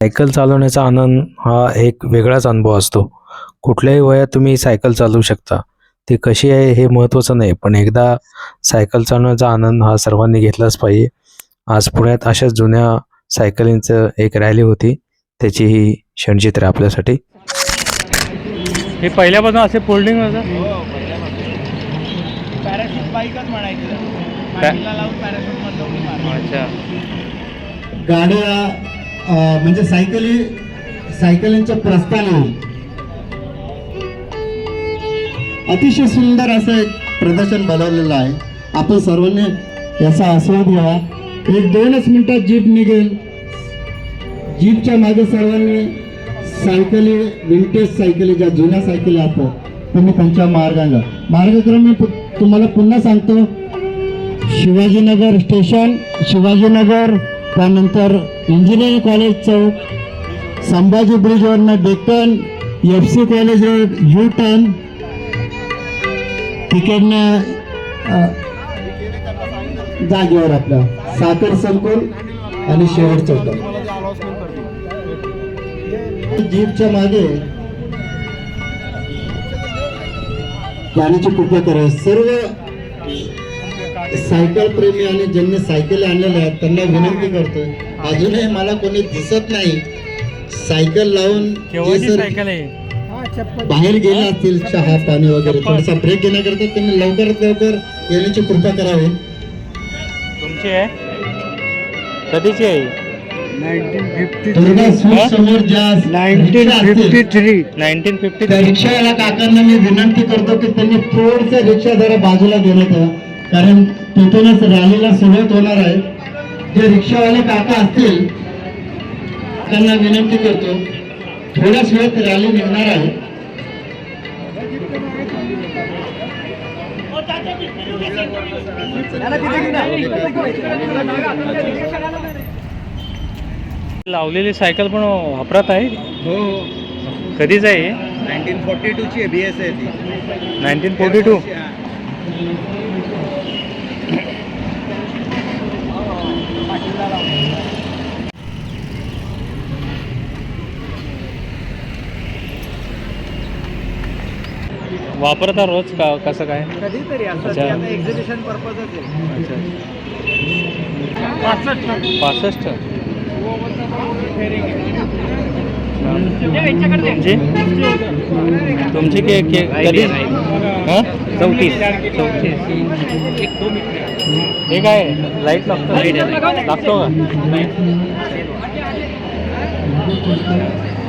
Cycle चालवण्याचा आनंद हा एक वेगळाच अनुभव असतो. कुठल्याही वयात तुम्ही सायकल चालवू शकता. ती कशी आहे हे महत्त्वाचं नाही पण एकदा सायकल चालवण्याचा आनंद हा सर्वांनी घेतलाच पाहिजे. आज पुण्यात अशाच जुन्या सायकलींचं एक रॅली होती. त्याची ही क्षणचित्र आपल्यासाठी. हे पहिल्यापासून असे फोल्डिंग. अच्छा. गाड्या म्हणजे सायकली सायकलींच्या प्रस्थान. अतिशय सुंदर असं एक प्रदर्शन बनवलेलं आहे. आपण सर्वांनी याचा आस्वाद घ्यावा. एक दोनच मिनिटात जीप निघेल. जीपच्या मागे सर्वांनी सायकली विंटेज सायकली ज्या जुन्या सायकली असतात तुम्ही त्यांच्या मार्गाला मार्गक्रम मी तुम्हाला पुन्हा सांगतो. शिवाजीनगर स्टेशन शिवाजीनगर त्यानंतर इंजिनिअरिंग कॉलेज चौक Sambhaji ब्रिजवरनं Deccan F C college road U turn तिकडनं जागेवर आपलं. साखर संकुल आणि शेवट चौक जीपच्या मागे जाण्याची कृपया करा सर्व सायकल प्रेमी आणि ज्यांनी सायकल आणलेल्या आहेत त्यांना विनंती करतोय अजूनही मला कोणी दिसत नाही. सायकल लावून जे केव्हाची सर सायकल आहे? बाहेर गेले असतील चहा पाणी वगैरे थोडासा ब्रेक घेण्याकरता त्यांनी लवकरात लवकर येण्याची कृपा करावी. तुमची आहे? कधीची आहे? दुर्गा स्वीट समोर ज्या रिक्षा असतील, थ्री. नाईन्टीन फिफ्टी त्या रिक्षावाला काकांना मी विनंती करतो की त्यांनी थोडस रिक्षा जरा बाजूला देण्यात यावं कारण तिथूनच रॅलीला सुरुवात होणार आहे. जे रिक्षावाले काका असतील त्यांना विनंती करतो थोड्याच वेळात रॅली निघणार आहे. लावलेली सायकल पण वापरात आहे? हो. कधीच आहे? नाईन्टीन फोर्टी टूची आहे बी एस आहे ती नाईन्टीन फोर्टी टू? वापरता रोज का कसं काय? कधीतरी असं अच्छा. ते आता एक्झिबिशन पर्पजच आहे. अच्छा. पासष्ट. तुमची तुमची के के कधी? हां? चौतीस. चौतीस. हे काय? लाइट लागतो. लागतो का?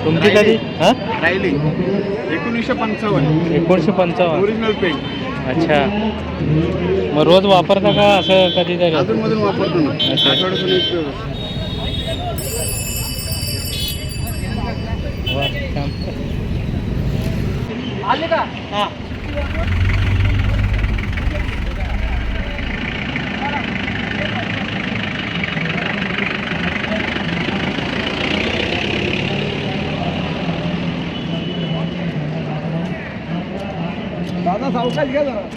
तुमची कधी हां? राहिली एकोणीसशे पंचावन्न. एकोणीसशे पंचावन्न. ओरिजिनल पेंट अच्छा. मग रोज वापरता का असं कधीतरी अजून मधून वापरतो ना. अच्छा. आठवड्यातून एक दिवस. वा, छान. وخلي